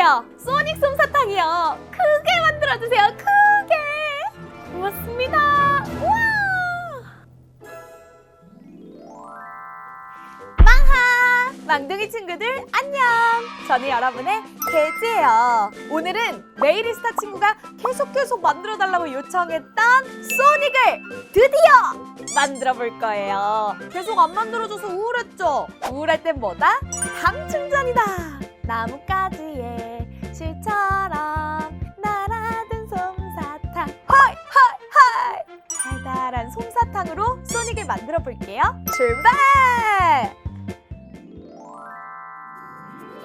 만들어주세요. 소닉 솜사탕이요. 크게 만들어 주세요. 크게. 고맙습니다. 우와. 망하! 망둥이 친구들 안녕! 저는 여러분의 개지예요. 오늘은 메이리스타 친구가 계속 계속 만들어 달라고 요청했던 소닉을 드디어 만들어 볼 거예요. 계속 안 만들어줘서 우울했죠? 우울할 땐 뭐다? 당 충전이다! 나뭇가지에 솜사탕으로 소닉을 만들어 볼게요. 출발!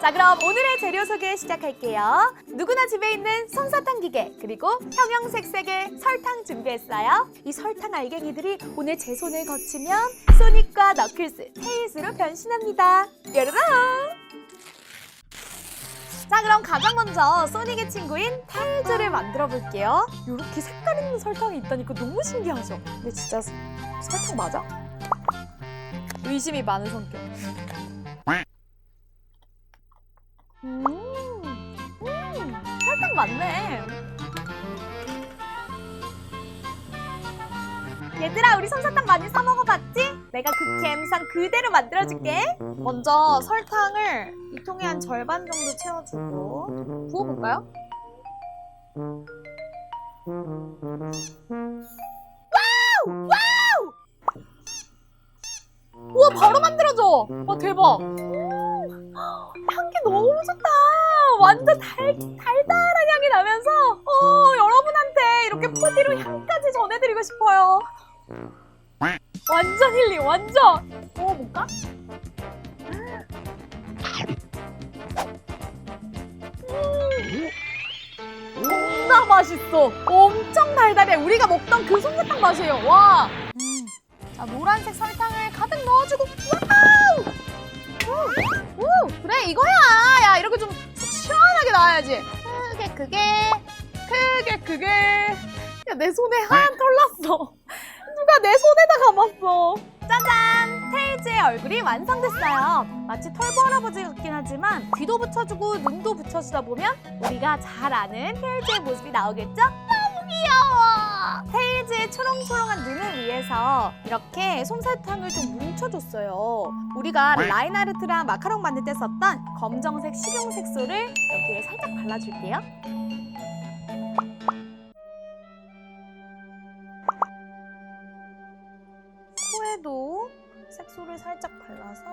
자 그럼 오늘의 재료 소개 시작할게요. 누구나 집에 있는 솜사탕 기계 그리고 형형색색의 설탕 준비했어요. 이 설탕 알갱이들이 오늘 제 손을 거치면 소닉과 너클스, 테일즈로 변신합니다. 뾰로롱! 자 그럼 가장 먼저 소닉의 친구인 테일즈를 만들어 볼게요. 이렇게 색깔 있는 설탕이 있다니까 너무 신기하죠? 근데 진짜 서- 설탕 맞아? 의심이 많은 성격. 음, 음, 설탕 맞네. 얘들아, 우리 솜사탕 많이 사 먹어봤지? 내가 그 감상 그대로 만들어줄게. 먼저 설탕을 이 통에 한 절반 정도 채워주고 부어볼까요? 와우! 와우! 우와, 바로 만들어져! 와, 대박! 향기 너무 좋다. 완전 달, 달달한 향이 나면서 어, 여러분한테 이렇게 푸디로 향까지 전해드리고 싶어요. 완전 힐링, 완전. 먹어볼까? 음. 겁나 맛있어. 엄청 달달해. 우리가 먹던 그 솜사탕 맛이에요. 와. 음. 자, 노란색 설탕을 가득 넣어주고 와우! 오, 오, 그래 이거야. 야 이렇게 좀 시원하게 나와야지. 크게 크게 크게 크게. 야 내 손에 하얀 털 났어. 누가 내 손에다 감았어. 짜잔! 테일즈의 얼굴이 완성됐어요. 마치 털보 할아버지 같긴 하지만 귀도 붙여주고 눈도 붙여주다 보면 우리가 잘 아는 테일즈의 모습이 나오겠죠? 너무 귀여워! 테일즈의 초롱초롱한 눈을 위해서 이렇게 솜사탕을 좀 뭉쳐줬어요. 우리가 라인아르트랑 마카롱 만들 때 썼던 검정색 식용 색소를 여기에 살짝 발라줄게요. 색소를 살짝 발라서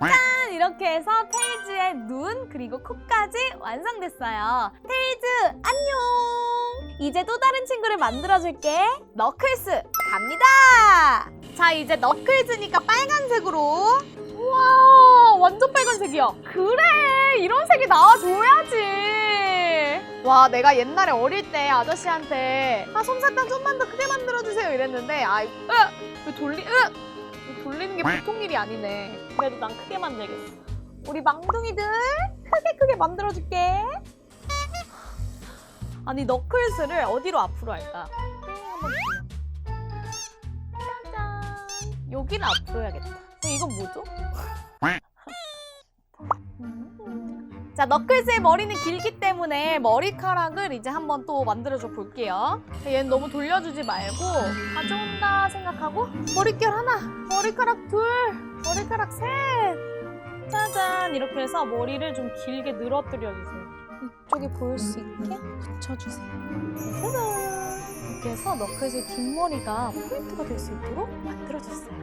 짠! 이렇게 해서 테일즈의 눈 그리고 코까지 완성됐어요. 테일즈 안녕! 이제 또 다른 친구를 만들어줄게. 너클스 갑니다! 자 이제 너클즈니까 빨간색으로 우와 완전 빨간색이야. 그래 이런 색이 나와줘야지. 와 내가 옛날에 어릴 때 아저씨한테 아 솜사탕 좀만 더 크게 만들어주세요 이랬는데 아이 으! 왜 돌리 으! 돌리는 게 보통 일이 아니네. 그래도 난 크게 만들겠어. 우리 망둥이들 크게 크게 만들어줄게. 아니 너클스를 어디로 앞으로 할까? 짜잔. 여기를 앞으로 해야겠다. 어, 이건 뭐죠? 자, 너클스의 머리는 길기 때문에 머리카락을 이제 한번 또 만들어줘 볼게요. 얘는 너무 돌려주지 말고 가져온다 생각하고 머릿결 하나, 머리카락 둘, 머리카락 셋. 짜잔 이렇게 해서 머리를 좀 길게 늘어뜨려 주세요. 이쪽에 보일 수 있게 붙여주세요. 짜잔 이렇게 해서 너클스의 뒷머리가 포인트가 될 수 있도록 만들어줬어요.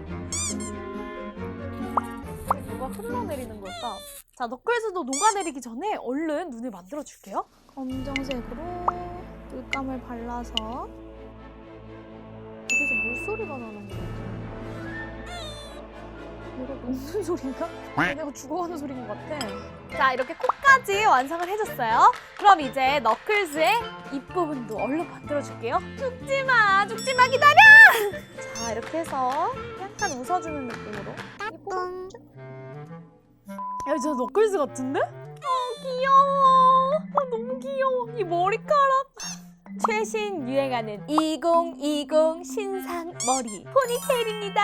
누가 흘러내리는 걸까? 자, 너클스도 녹아내리기 전에 얼른 눈을 만들어 줄게요. 검정색으로 물감을 발라서 여기서 물소리가 나는 거지. 이거 웃는 소리인가? 얘네가 죽어가는 소리인 것 같아. 자, 이렇게 코까지 완성을 해줬어요. 그럼 이제 너클스의 입부분도 얼른 만들어줄게요. 죽지 마, 죽지 마, 기다려! 자, 이렇게 해서 약간 웃어주는 느낌으로. 입부분 야, 진짜 너클스 같은데? 어, 귀여워. 어, 너무 귀여워. 이 머리카락. 최신 유행하는 2020 신상 머리 포니테일입니다.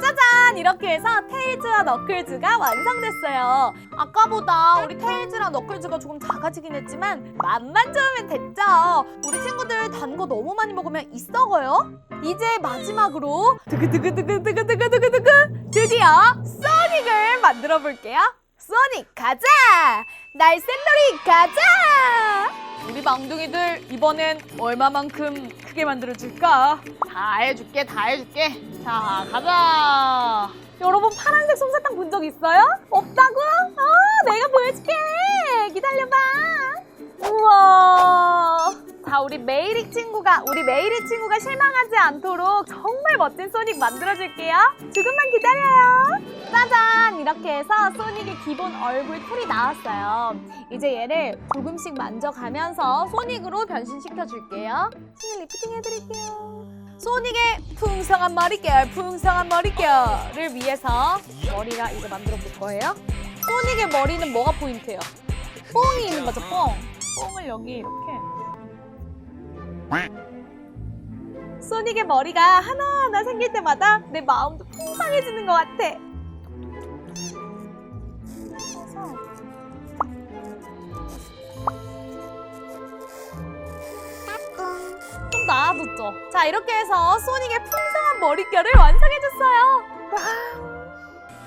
짜잔! 이렇게 해서 테일즈와 너클즈가 완성됐어요. 아까보다 우리 테일즈랑 너클즈가 조금 작아지긴 했지만 맛만 좋으면 됐죠. 우리 친구들 단 거 너무 많이 먹으면 이 썩어요. 이제 마지막으로 두구두구두구두구두구두구두구 드디어 소닉을 만들어 볼게요. 소닉 가자! 날쌘놀이 가자! 우리 망둥이들 이번엔 얼마만큼 크게 만들어줄까? 다 해줄게 다 해줄게 자 가자 여러분 파란색 솜사탕 본 적 있어요? 없다고? 아 내가 보여줄게 기다려봐 우와 자 우리 메이리 친구가 우리 메이리 친구가 실망하지 않도록 정말 멋진 소닉 만들어줄게요 조금만 기다려요 이렇게 해서 소닉의 기본 얼굴 툴이 나왔어요. 이제 얘를 조금씩 만져가면서 소닉으로 변신시켜 줄게요. 소닉 리프팅 해드릴게요. 소닉의 풍성한 머릿결 풍성한 머릿결을 위해서 머리가 이제 만들어 볼 거예요. 소닉의 머리는 뭐가 포인트예요? 뽕이 있는 거죠 뽕. 뽕을 여기 이렇게. 소닉의 머리가 하나하나 생길 때마다 내 마음도 풍성해지는 것 같아. 좀 나아졌죠. 자 이렇게 해서 소닉의 풍성한 머릿결을 완성해줬어요. 와.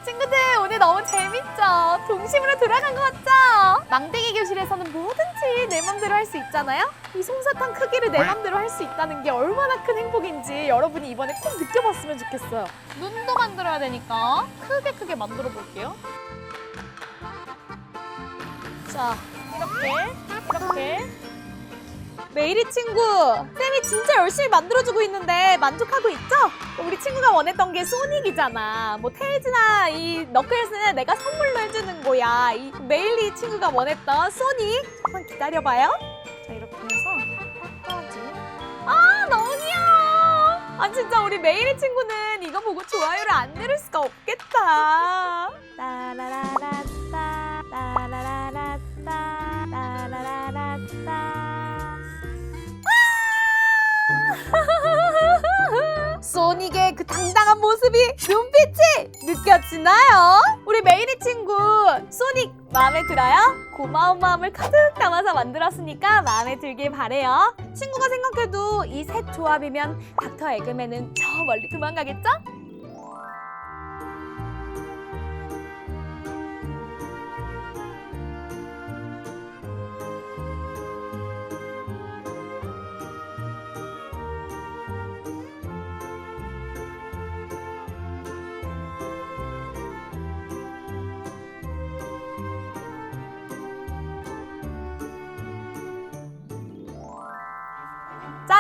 친구들 오늘 너무 재밌죠? 동심으로 돌아간 것 같죠? 망대기 교실에서는 뭐든지 내 맘대로 할 수 있잖아요? 이 솜사탕 크기를 내 맘대로 할 수 있다는 게 얼마나 큰 행복인지 여러분이 이번에 꼭 느껴봤으면 좋겠어요. 눈도 만들어야 되니까 크게 크게 만들어 볼게요. 자, 이렇게, 이렇게. 메이리 친구, 쌤이 진짜 열심히 만들어주고 있는데 만족하고 있죠? 우리 친구가 원했던 게 소닉이잖아. 뭐 테이즈나 이 너클스는 내가 선물로 해주는 거야. 이 메일리 친구가 원했던 소닉. 한번 기다려봐요. 자 이렇게 해서 끝까지. 아 너무 귀여워. 아 진짜 우리 메일리 친구는 이거 보고 좋아요를 안 누를 수가 없겠다. 따라라라 소닉의 그 당당한 모습이 눈빛이 느껴지나요? 우리 메이리 친구 소닉 마음에 들어요? 고마운 마음을 가득 담아서 만들었으니까 마음에 들길 바래요. 친구가 생각해도 이 셋 조합이면 닥터 에그맨은 저 멀리 도망가겠죠?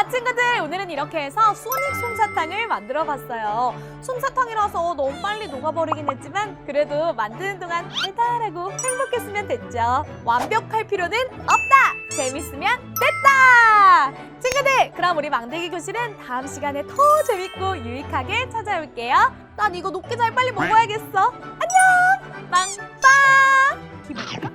자 친구들 오늘은 이렇게 해서 소닉 솜사탕을 만들어 봤어요. 솜사탕이라서 너무 빨리 녹아버리긴 했지만 그래도 만드는 동안 달달하고 행복했으면 됐죠. 완벽할 필요는 없다! 재밌으면 됐다! 친구들 그럼 우리 망대기 교실은 다음 시간에 더 재밌고 유익하게 찾아올게요. 난 이거 녹기 잘 빨리 먹어야겠어. 안녕! 망빵! 기분